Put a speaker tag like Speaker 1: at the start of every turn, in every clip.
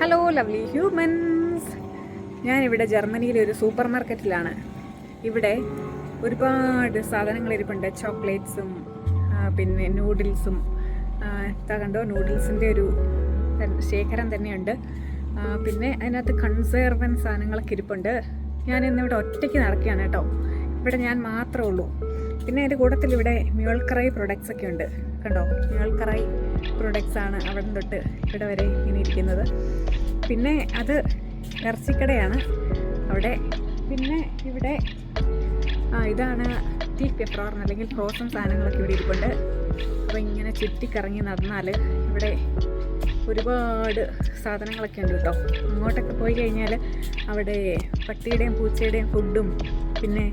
Speaker 1: Hello lovely humans ഞാനിവിടെ ജർമ്മനിയിലെ ഒരു സൂപ്പർ മാർക്കറ്റിലാണ് ഇവിടെ ഒരുപാട് സാധനങ്ങൾ ഇരിപ്പുണ്ട്. ചോക്ലേറ്റ്സും പിന്നെ നൂഡിൽസും. എന്താ കണ്ടോ? നൂഡിൽസിന്റെ ഒരു ശേഖരം തന്നെയുണ്ട്. പിന്നെ അതിനകത്ത് കൺസേർവൻ സാധനങ്ങളൊക്കെ ഇരിപ്പുണ്ട്. ഞാൻ ഇന്നിവിടെ ഒറ്റയ്ക്ക് നടക്കുകയാണ് കേട്ടോ. ഇവിടെ ഞാൻ മാത്രമേ ഉള്ളൂ. പിന്നെ അതിന്റെ കൂട്ടത്തിൽ ഇവിടെ മ്യൂൾക്കറൈ പ്രൊഡക്ട്സ് ഒക്കെ ഉണ്ട്. കണ്ടോ? മ്യൂൾക്കറൈ. പ്രൊഡക്ട്സ് ആണ് അവിടെ തൊട്ട് ഇവിടെ വരെ ഇങ്ങനെ ഇരിക്കുന്നത്. പിന്നെ അത് ഇറച്ചിക്കടയാണ്. അവിടെ പിന്നെ ഇവിടെ ആ ഇതാണ് ടീ പെപ്പറോർന്ന് അല്ലെങ്കിൽ ഫ്രോസൺ സാധനങ്ങളൊക്കെ ഇവിടെ ഇരിപ്പുണ്ട്. അപ്പോൾ ഇങ്ങനെ ചുറ്റിക്കറങ്ങി നടന്നാൽ ഇവിടെ ഒരുപാട് സാധനങ്ങളൊക്കെ ഉണ്ട് കേട്ടോ. അങ്ങോട്ടൊക്കെ പോയി കഴിഞ്ഞാൽ അവിടെ പട്ടിയുടെയും പൂച്ചയുടെയും ഫുഡും പിന്നെ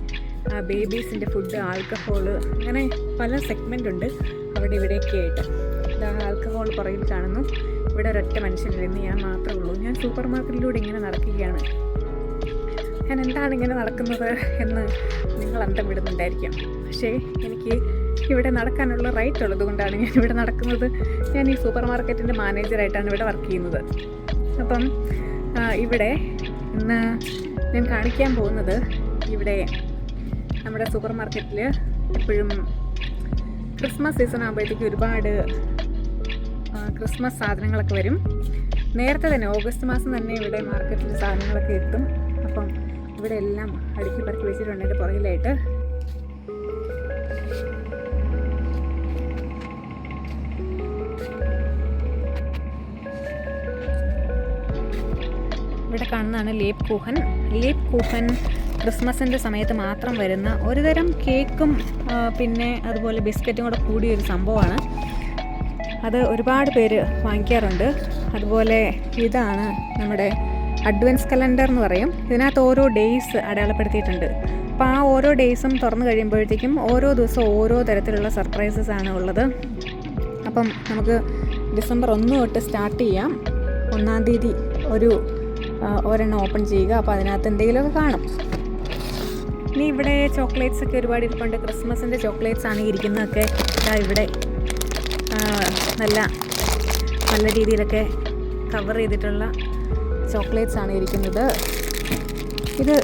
Speaker 1: ബേബീസിന്റെ ഫുഡ് ആൽക്കഹോൾ അങ്ങനെ പല സെഗ്മെന്റ് ഉണ്ട് അവിടെ ഇവിടെയൊക്കെ ആയിട്ട്. ആൽക്കഹോൾ പുറകിൽ കാണുന്നു. ഇവിടെ ഒരൊറ്റ മനുഷ്യനില്ലെന്ന് ഞാൻ മാത്രമേ ഉള്ളൂ. ഞാൻ സൂപ്പർ മാർക്കറ്റിലൂടെ ഇങ്ങനെ നടക്കുകയാണ്. ഞാൻ എന്താണ് ഇങ്ങനെ നടക്കുന്നത് എന്ന് നിങ്ങൾ അന്തം വിടുന്നുണ്ടായിരിക്കാം. പക്ഷേ എനിക്ക് ഇവിടെ നടക്കാനുള്ള റൈറ്റ് ഉള്ളത് കൊണ്ടാണ് ഞാൻ ഇവിടെ നടക്കുന്നത്. ഞാൻ ഈ സൂപ്പർ മാർക്കറ്റിന്റെ മാനേജറായിട്ടാണ് ഇവിടെ വർക്ക് ചെയ്യുന്നത്. അപ്പം ഇവിടെ ഇന്ന് ഞാൻ കാണിക്കാൻ പോകുന്നത് ഇവിടെ നമ്മുടെ സൂപ്പർ മാർക്കറ്റിൽ എപ്പോഴും ക്രിസ്മസ് സീസൺ ആകുമ്പോഴത്തേക്ക് ഒരുപാട് ക്രിസ്മസ് സാധനങ്ങളൊക്കെ വരും. നേരത്തെ തന്നെ ഓഗസ്റ്റ് മാസം തന്നെ ഇവിടെ മാർക്കറ്റിൽ സാധനങ്ങളൊക്കെ എത്തും. അപ്പം ഇവിടെ എല്ലാം അടുക്കി പറക്കി വെച്ചിട്ടുണ്ട് എന്റെ പുറകിലായിട്ട്. ഇവിടെ കാണുന്നതാണ് ലേപ് കൂഹൻ. ലേപ് കൂഹൻ ക്രിസ്മസിന്റെ സമയത്ത് മാത്രം വരുന്ന ഒരുതരം കേക്കും പിന്നെ അതുപോലെ ബിസ്ക്കറ്റും കൂടെ കൂടിയൊരു സംഭവമാണ്. അത് ഒരുപാട് പേര് വാങ്ങിക്കാറുണ്ട്. അതുപോലെ ഇതാണ് നമ്മുടെ അഡ്വൻസ് കലണ്ടർ എന്ന് പറയും. ഇതിനകത്ത് ഓരോ ഡേയ്സ് അടയാളപ്പെടുത്തിയിട്ടുണ്ട്. അപ്പോൾ ആ ഓരോ ഡേയ്സും തുറന്നു കഴിയുമ്പോഴത്തേക്കും ഓരോ ദിവസവും ഓരോ തരത്തിലുള്ള സർപ്രൈസസ് ആണ് ഉള്ളത്. അപ്പം നമുക്ക് ഡിസംബർ ഒന്ന് തൊട്ട് സ്റ്റാർട്ട് ചെയ്യാം. ഒന്നാം തീയതി ഒരു ഒരെണ്ണം ഓപ്പൺ ചെയ്യുക. അപ്പോൾ അതിനകത്ത് എന്തെങ്കിലുമൊക്കെ കാണും. ഇനി ഇവിടെ ചോക്ലേറ്റ്സ് ഒക്കെ ഒരുപാട് ഇരിപ്പുണ്ട്. ക്രിസ്മസിന്റെ ചോക്ലേറ്റ്സ് ആണ് ഇരിക്കുന്നതൊക്കെ. ഇവിടെ നല്ല നല്ല രീതിയിലൊക്കെ കവർ ചെയ്തിട്ടുള്ള ചോക്ലേറ്റ്സ് ആണ് ഇരിക്കുന്നത്. ഇത്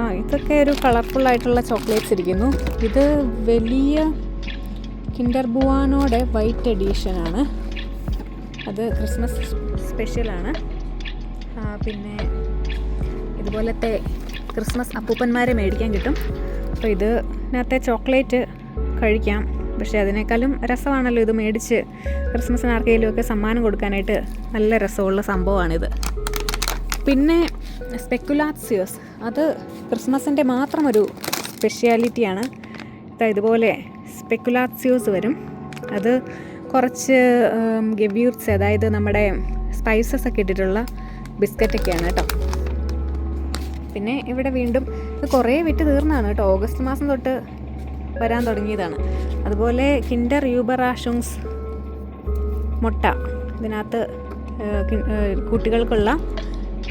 Speaker 1: ആ ഇതൊക്കെ ഒരു കളർഫുൾ ആയിട്ടുള്ള ചോക്ലേറ്റ്സ് ഇരിക്കുന്നു. ഇത് വലിയ കിൻഡർ ബുവാനോടെ വൈറ്റ് എഡീഷൻ ആണ്. അത് ക്രിസ്മസ് സ്പെഷ്യലാണ് പിന്നെ ഇതുപോലത്തെ ക്രിസ്മസ് അപ്പൂപ്പന്മാരെ മേടിക്കാൻ കിട്ടും. അപ്പോൾ ഇതിനകത്തെ ചോക്ലേറ്റ് കഴിക്കാം. പക്ഷേ അതിനേക്കാളും രസമാണല്ലോ ഇത് മേടിച്ച് ക്രിസ്മസിന് ആർക്കെങ്കിലും ഒക്കെ സമ്മാനം കൊടുക്കാനായിട്ട് നല്ല രസമുള്ള സംഭവമാണിത്. പിന്നെ സ്പെക്കുലാത്സിയോസ് അത് ക്രിസ്മസിന്റെ മാത്രം ഒരു സ്പെഷ്യാലിറ്റിയാണ് ഇതാ ഇതുപോലെ സ്പെക്കുലാസിയോസ് വരും. അത് കുറച്ച് ഗവ്യൂർട്സ് അതായത് നമ്മുടെ സ്പൈസസ് ഒക്കെ ഇട്ടിട്ടുള്ള ബിസ്ക്കറ്റൊക്കെയാണ് കേട്ടോ. പിന്നെ ഇവിടെ വീണ്ടും ഇത് കുറേ വിറ്റ് തീർന്നതാണ് കേട്ടോ. ഓഗസ്റ്റ് മാസം തൊട്ട് വരാൻ തുടങ്ങിയതാണ്. അതുപോലെ കിൻഡർ യൂബറാഷുങ്സ് മുട്ട. ഇതിനകത്ത് കുട്ടികൾക്കുള്ള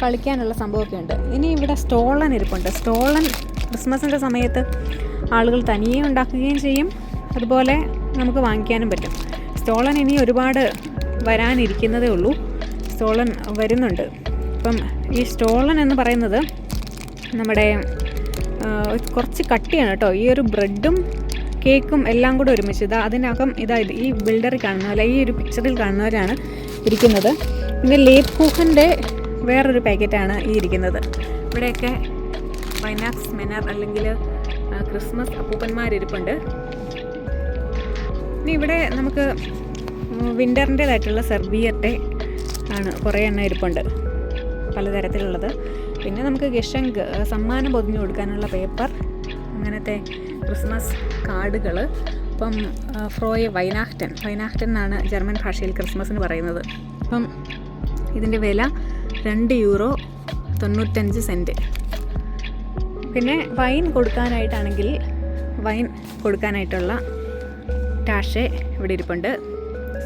Speaker 1: കളിക്കാനുള്ള സംഭവമൊക്കെ ഉണ്ട്. ഇനി ഇവിടെ സ്റ്റോളൻ ഇരിപ്പുണ്ട്. സ്റ്റോളൻ ക്രിസ്മസിന്റെ സമയത്ത് ആളുകൾ തനിയെ ഉണ്ടാക്കുകയും ചെയ്യും. അതുപോലെ നമുക്ക് വാങ്ങിക്കാനും പറ്റും. സ്റ്റോളൻ ഇനി ഒരുപാട് വരാനിരിക്കുന്നതേ ഉള്ളൂ. സ്റ്റോളൻ വരുന്നുണ്ട്. അപ്പം ഈ സ്റ്റോളൻ എന്ന് പറയുന്നത് നമ്മുടെ കുറച്ച് കട്ടിയാണ് കേട്ടോ. ഈ ഒരു ബ്രെഡും കേക്കും എല്ലാം കൂടെ ഒരുമിച്ച് ഇതാ അതിനകം ഇതായത് ഈ ബിൽഡറിൽ കാണുന്ന പോലെ ഈ ഒരു പിക്ചറിൽ കാണുന്നവരാണ് ഇരിക്കുന്നത്. പിന്നെ ലേപ്പ് കൂഹന്റെ വേറൊരു പാക്കറ്റാണ് ഈ ഇരിക്കുന്നത്. ഇവിടെയൊക്കെ വൈനാക്സ് മെനർ അല്ലെങ്കിൽ ക്രിസ്മസ് അപ്പൂപ്പന്മാരിരിപ്പുണ്ട് ഇനി ഇവിടെ നമുക്ക് വിന്ററിന്റേതായിട്ടുള്ള സെർബിയറ്റെ ആണ് കുറേ എണ്ണം ഇരിപ്പുണ്ട്. പലതരത്തിലുള്ളത്. പിന്നെ നമുക്ക് ഗഷങ്ക് സമ്മാനം പൊതിഞ്ഞു കൊടുക്കാനുള്ള പേപ്പർ അങ്ങനത്തെ ക്രിസ്മസ് കാർഡുകൾ. ഇപ്പം ഫ്രോയ വൈനാഹ്റ്റൻ. വൈനാഹ്റ്റൻ എന്നാണ് ജർമ്മൻ ഭാഷയിൽ ക്രിസ്മസിന് പറയുന്നത്. അപ്പം ഇതിന്റെ വില രണ്ട് യൂറോ തൊണ്ണൂറ്റഞ്ച് സെന്റ് പിന്നെ വൈൻ കൊടുക്കാനായിട്ടാണെങ്കിൽ വൈൻ കൊടുക്കാനായിട്ടുള്ള ടാഷെ ഇവിടെ ഇരിപ്പുണ്ട്.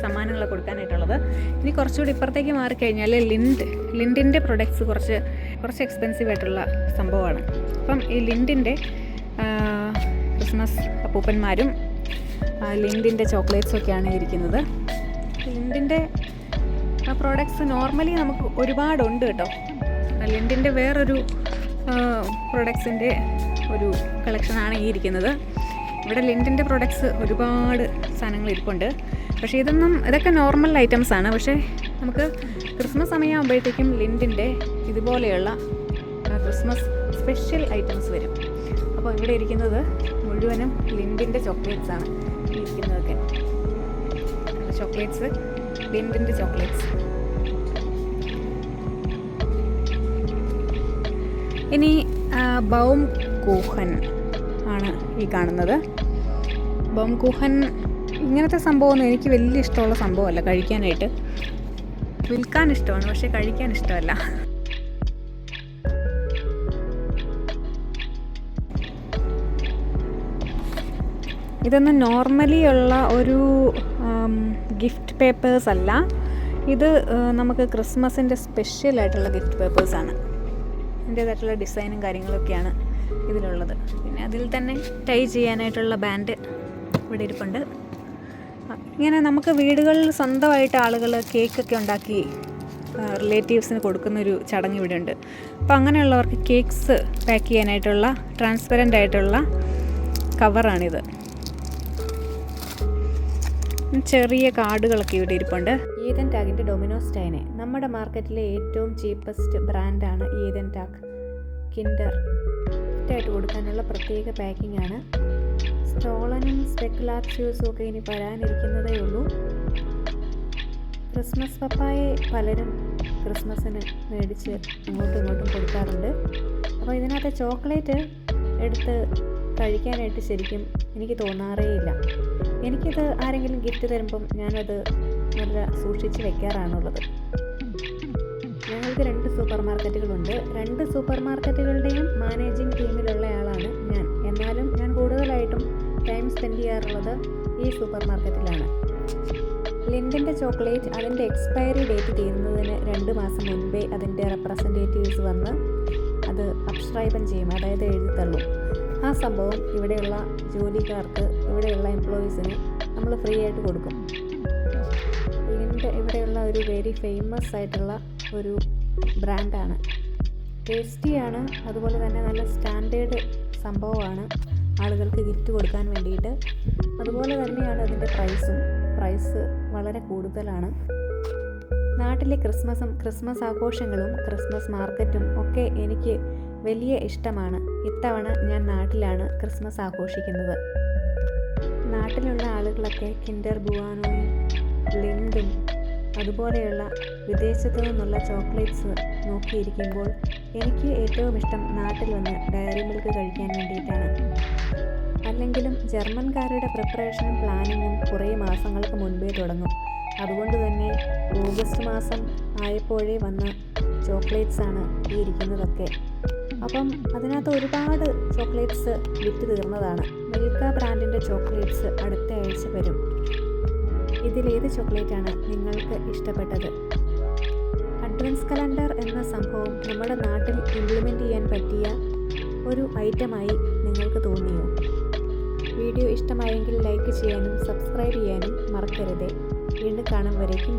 Speaker 1: സമ്മാനങ്ങൾ കൊടുക്കാനായിട്ടുള്ളത്. ഇനി കുറച്ചുകൂടി ഇപ്പുറത്തേക്ക് മാറിക്കഴിഞ്ഞാൽ ലിൻഡ്. ലിൻഡിന്റെ പ്രൊഡക്ട്സ് കുറച്ച് കുറച്ച് എക്സ്പെൻസീവ് ആയിട്ടുള്ള സംഭവമാണ്. അപ്പം ഈ ലിൻഡിന്റെ ക്രിസ്മസ് അപ്പൂപ്പന്മാരും ലിൻഡിന്റെ ചോക്ലേറ്റ്സും ഒക്കെയാണ് ഇരിക്കുന്നത്. ലിൻഡിന്റെ പ്രോഡക്ട്സ് നോർമലി നമുക്ക് ഒരുപാടുണ്ട് കേട്ടോ. ലിൻഡിന്റെ വേറൊരു പ്രൊഡക്ട്സിന്റെ ഒരു കളക്ഷനാണ് ഈ ഇരിക്കുന്നത്. ഇവിടെ ലിൻഡിന്റെ പ്രൊഡക്ട്സ് ഒരുപാട് സാധനങ്ങൾ ഇരിപ്പുണ്ട്. പക്ഷേ ഇതൊന്നും ഇതൊക്കെ നോർമൽ ഐറ്റംസ് ആണ്. പക്ഷേ നമുക്ക് ക്രിസ്മസ് സമയമാകുമ്പോഴത്തേക്കും ലിൻഡിന്റെ ഇതുപോലെയുള്ള ക്രിസ്മസ് സ്പെഷ്യൽ ഐറ്റംസ് വരും. അപ്പോൾ ഇവിടെ ഇരിക്കുന്നത് മുഴുവനും ലിൻഡിന്റെ ചോക്ലേറ്റ്സ് ആണ്. ഇരിക്കുന്നതൊക്കെ. ചോക്ലേറ്റ്സ് ലിൻഡിന്റെ ചോക്ലേറ്റ്സ് ഇനി ബൗം കൂഹൻ ആണ് ഈ കാണുന്നത്. ബൗം കൂഹൻ ഇങ്ങനത്തെ സംഭവമൊന്നും എനിക്ക് വലിയ ഇഷ്ടമുള്ള സംഭവമല്ല കഴിക്കാനായിട്ട്. വിൽക്കാൻ ഇഷ്ടമാണ് പക്ഷേ കഴിക്കാൻ ഇഷ്ടമല്ല. ഇതൊന്നും നോർമലി ഉള്ള ഒരു ഗിഫ്റ്റ് പേപ്പേഴ്സ് അല്ല. ഇത് നമുക്ക് ക്രിസ്മസിന്റെ സ്പെഷ്യൽ ആയിട്ടുള്ള ഗിഫ്റ്റ് പേപ്പേഴ്സാണ് അതിന്റേതായിട്ടുള്ള ഡിസൈനും കാര്യങ്ങളൊക്കെയാണ് ഇതിലുള്ളത്. പിന്നെ അതിൽ തന്നെ ടൈ ചെയ്യാനായിട്ടുള്ള ബാൻഡ് ഇവിടെ ഇരിപ്പുണ്ട്. ഇങ്ങനെ നമുക്ക് വീടുകളിൽ സ്വന്തമായിട്ട് ആളുകൾ കേക്കൊക്കെ ഉണ്ടാക്കി റിലേറ്റീവ്സിന് കൊടുക്കുന്നൊരു ചടങ്ങ് ഇവിടെ ഉണ്ട് അപ്പോൾ അങ്ങനെയുള്ളവർക്ക് കേക്ക്സ് പാക്ക് ചെയ്യാനായിട്ടുള്ള ട്രാൻസ്പെറന്റ് ആയിട്ടുള്ള കവറാണിത് ചെറിയ കാർഡുകളൊക്കെ ഇവിടെ ഇരിപ്പുണ്ട്. ഈതൻ ടാഗിന്റെ ഡൊമിനോസ് ടൈനെ നമ്മുടെ മാർക്കറ്റിലെ ഏറ്റവും ചീപ്പസ്റ്റ് ബ്രാൻഡാണ് ഈതൻ ടാഗ് കിൻഡർ ഗിഫ്റ്റായിട്ട് കൊടുക്കാനുള്ള പ്രത്യേക പാക്കിംഗ് ആണ്. സ്റ്റോളനും സ്പെക്കുലാർഷ്യൂസും ഒക്കെ ഇനി വരാനിരിക്കുന്നതേ ഉള്ളൂ. ക്രിസ്മസ് പപ്പായെ പലരും ക്രിസ്മസിന് മേടിച്ച് അങ്ങോട്ടും ഇങ്ങോട്ടും കൊടുക്കാറുണ്ട്. അപ്പോൾ ഇതിനകത്ത് ചോക്ലേറ്റ് എടുത്ത് കഴിക്കാനായിട്ട് ശരിക്കും എനിക്ക് തോന്നാറേയില്ല. എനിക്കിത് ആരെങ്കിലും ഗിഫ്റ്റ് തരുമ്പം ഞാനത് നല്ല സൂക്ഷിച്ച് വെക്കാറാണുള്ളത്. ഞങ്ങൾക്ക് രണ്ട് സൂപ്പർ മാർക്കറ്റുകളുണ്ട് രണ്ട് സൂപ്പർ മാർക്കറ്റുകളുടെയും മാനേജിംഗ് ടീമിലുള്ള ആളാണ് ഞാൻ. എന്നാലും ഞാൻ കൂടുതലായിട്ടും ടൈം സ്പെൻഡ് ചെയ്യാറുള്ളത് ഈ സൂപ്പർ മാർക്കറ്റിലാണ് ലിൻഡിന്റെ ചോക്ലേറ്റ് അതിന്റെ എക്സ്പയറി ഡേറ്റ് തീരുന്നതിന് രണ്ട് മാസം മുൻപേ അതിന്റെ റെപ്രസെന്റേറ്റീവ്സ് വന്ന് അത് അബ്സ്ക്രൈബൻ ചെയ്യും അതായത് എഴുതിത്തള്ളും ആ സംഭവം ഇവിടെയുള്ള ജോലിക്കാർക്ക് ഇവിടെയുള്ള എംപ്ലോയീസിന് നമ്മൾ ഫ്രീ ആയിട്ട് കൊടുക്കും. ഇതിന്റെ ഇവിടെയുള്ള ഒരു വെരി ഫേമസ് ആയിട്ടുള്ള ഒരു ബ്രാൻഡാണ് ടേസ്റ്റിയാണ് അതുപോലെ തന്നെ നല്ല സ്റ്റാൻഡേർഡ് സംഭവമാണ് ആളുകൾക്ക് ഗിഫ്റ്റ് കൊടുക്കാൻ വേണ്ടിയിട്ട്. അതുപോലെ തന്നെയാണ് അതിന്റെ പ്രൈസും പ്രൈസ് വളരെ കൂടുതലാണ്. നാട്ടിലെ ക്രിസ്മസും ക്രിസ്മസ് ആഘോഷങ്ങളും ക്രിസ്മസ് മാർക്കറ്റും ഒക്കെ എനിക്ക് വലിയ ഇഷ്ടമാണ്. ഇത്തവണ ഞാൻ നാട്ടിലാണ് ക്രിസ്മസ് ആഘോഷിക്കുന്നത്. നാട്ടിലുള്ള ആളുകളൊക്കെ കിൻഡർ ബുവാനോയും ലിൻഡും അതുപോലെയുള്ള വിദേശത്തു നിന്നുള്ള ചോക്ലേറ്റ്സ് നോക്കിയിരിക്കുമ്പോൾ എനിക്ക് ഏറ്റവും ഇഷ്ടം നാട്ടിൽ വന്ന് ഡയറി മിൽക്ക് കഴിക്കാൻ വേണ്ടിയിട്ടാണ്. അല്ലെങ്കിലും ജർമ്മൻകാരുടെ പ്രിപ്പറേഷനും പ്ലാനിങ്ങും കുറേ മാസങ്ങൾക്ക് മുൻപേ തുടങ്ങും. അതുകൊണ്ട് തന്നെ ഓഗസ്റ്റ് മാസം ആയപ്പോഴേ വന്ന ചോക്ലേറ്റ്സാണ് ഈ ഇരിക്കുന്നതൊക്കെ. അപ്പം അതിനകത്ത് ഒരുപാട് ചോക്ലേറ്റ്സ് വിറ്റ് തീർന്നതാണ്. മിൽക്ക ബ്രാൻഡിന്റെ ചോക്ലേറ്റ്സ് അടുത്ത ആഴ്ച വരും. ഇതിലേത് ചോക്ലേറ്റാണ് നിങ്ങൾക്ക് ഇഷ്ടപ്പെട്ടത്? അഡ്വൻസ് കലണ്ടർ എന്ന സംഭവം നമ്മുടെ നാട്ടിൽ ഇംപ്ലിമെന്റ് ചെയ്യാൻ പറ്റിയ ഒരു ഐറ്റമായി നിങ്ങൾക്ക് തോന്നിയോ? വീഡിയോ ഇഷ്ടമായെങ്കിൽ ലൈക്ക് ചെയ്യാനും സബ്സ്ക്രൈബ് ചെയ്യാനും മറക്കരുത്. വീണ്ടും കാണും വരേക്കും.